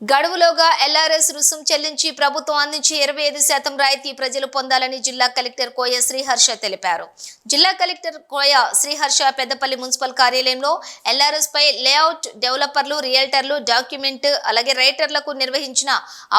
గడువులోగా ఎల్ఆర్ఎస్ రుసుం చెల్లించి ప్రభుత్వం అందించి ఇరవై ఐదు శాతం రాయితీ ప్రజలు పొందాలని జిల్లా కలెక్టర్ కోయ శ్రీహర్ష తెలిపారు. జిల్లా కలెక్టర్ కోయ శ్రీహర్ష పెద్దపల్లి మున్సిపల్ కార్యాలయంలో ఎల్ఆర్ఎస్ పై లేఅవుట్ డెవలపర్లు రియల్టర్లు డాక్యుమెంట్ అలాగే రైటర్లకు నిర్వహించిన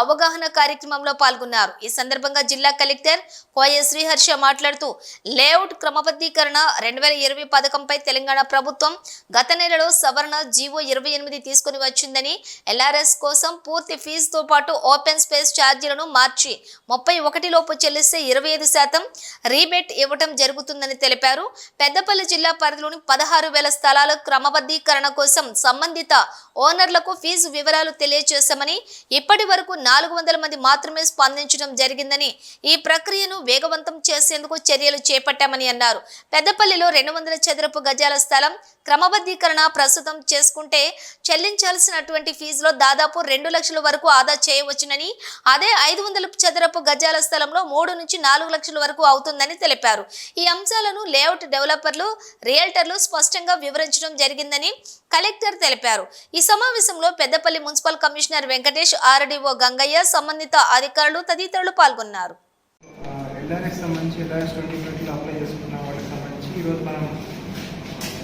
అవగాహన కార్యక్రమంలో పాల్గొన్నారు. ఈ సందర్భంగా జిల్లా కలెక్టర్ కోయ శ్రీహర్ష మాట్లాడుతూ లేఅవుట్ క్రమబద్ధీకరణ రెండు వేల ఇరవై పథకంపై తెలంగాణ ప్రభుత్వం గత నెలలో సవరణ జీవో ఇరవై ఎనిమిది తీసుకుని వచ్చిందని ఎల్ఆర్ఎస్ కోసం పూర్తి ఫీజుతో పాటు ఓపెన్ స్పేస్ ఛార్జీలను మార్చి ముప్పై ఒకటి లోపు చెల్లిస్తే ఇరవై ఐదు శాతం రీబేట్ ఇవ్వటం జరుగుతుందని తెలిపారు. పెద్దపల్లి జిల్లా పరిధిలోని పదహారు వేల స్థలాల క్రమబద్ధీకరణ కోసం సంబంధిత ఓనర్లకు ఫీజు వివరాలు తెలియజేశామని ఇప్పటి వరకు నాలుగు వందల మంది మాత్రమే స్పందించడం జరిగిందని ఈ ప్రక్రియను వేగవంతం చేసేందుకు చర్యలు చేపట్టామని అన్నారు. పెద్దపల్లిలో రెండు వందల చదరపు గజాల స్థలం క్రమబద్ధీకరణ ప్రస్తుతం చేసుకుంటే చెల్లించాల్సినటువంటి ఫీజులో దాదాపు రెండు లక్షల వరకు ఆదా చేయవచ్చునని అదే ఐదు వందల చదరపు గజాల స్థలంలో మూడు నుంచి నాలుగు లక్షల వరకు అవుతుందని తెలిపారు. ఈ అంశాలను లేఅవుట్ డెవలపర్లు రియల్టర్లు స్పష్టంగా వివరించడం జరిగిందని కలెక్టర్ తెలిపారు. ఈ సమావేశంలో Peddapalli municipal commissioner Venkatesh RDO Gangaiah సంబంధిత అధికారులు తదితరులు పాల్గొన్నారు. ఎల్ఆర్ఎస్ సంబంధించి ఎల్ఆర్ఎస్ ట్వంటీ ట్వంటీలో అప్లై చేసుకున్న వాళ్ళకి సంబంధించి ఈరోజు మనం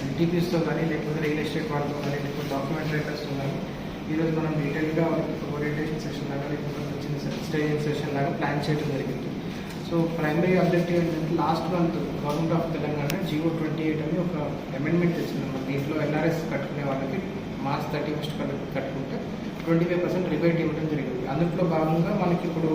ఎల్టీపీస్తో కానీ లేకపోతే రియల్ ఎస్టేట్ వాళ్ళతో కానీ లేకపోతే డాక్యుమెంట్ రైటర్స్ ఈరోజు మనం డీటెయిల్గా వాళ్ళకి ఓరియంటేషన్ సెషన్ లాగా లేకపోతే వచ్చిన చిన్న స్టేజింగ్ సెషన్ లాగా ప్లాన్ చేయడం జరిగింది. సో ప్రైమరీ ఆబ్జెక్టివ్ ఏంటంటే last month government of Telangana GO twenty eight అని ఒక అమెండ్మెంట్ తెచ్చిందన్నమాట. దీంట్లో ఎల్ఆర్ఎస్ కట్టుకునే వాళ్ళకి మార్చ్ థర్టీ ఫస్ట్ కట్టుకుంటే ట్వంటీ ఫైవ్ పర్సెంట్ రిబేట్ ఇవ్వడం జరిగింది. అందులో భాగంగా మనకి ఇప్పుడు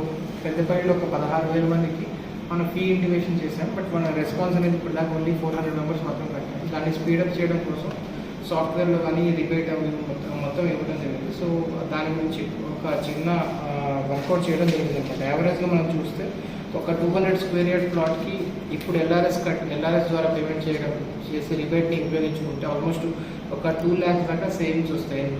పెద్దపల్లిలో ఒక పదహారు వేల మందికి మనం ఫీ ఇంటిమేషన్ చేశాం. బట్ మన రెస్పాన్స్ అనేది ఇప్పుడు దాకా ఓన్లీ ఫోర్ హండ్రెడ్ మెంబర్స్ మాత్రం కట్టాం దాన్ని స్పీడప్ చేయడం కోసం సాఫ్ట్వేర్లో కానీ రిబేట్ అవ్వడం మొత్తం మొత్తం ఇవ్వడం జరిగింది. సో దాని గురించి ఒక చిన్న వర్కౌట్ చేయడం జరిగింది అనమాట యావరేజ్గా మనం చూస్తే ఒక టూ హండ్రెడ్ స్క్వేర్ యార్డ్ ప్లాట్కి ఇప్పుడు ఎల్ఆర్ఎస్ కట్ ఎల్ఆర్ఎస్ ద్వారా పేమెంట్ చేయడం చేసి రిబేట్ని ఉపయోగించుకుంటే ఆల్మోస్ట్ ఒక టూ ల్యాక్స్ దాకా సేవింగ్స్ వస్తాయి.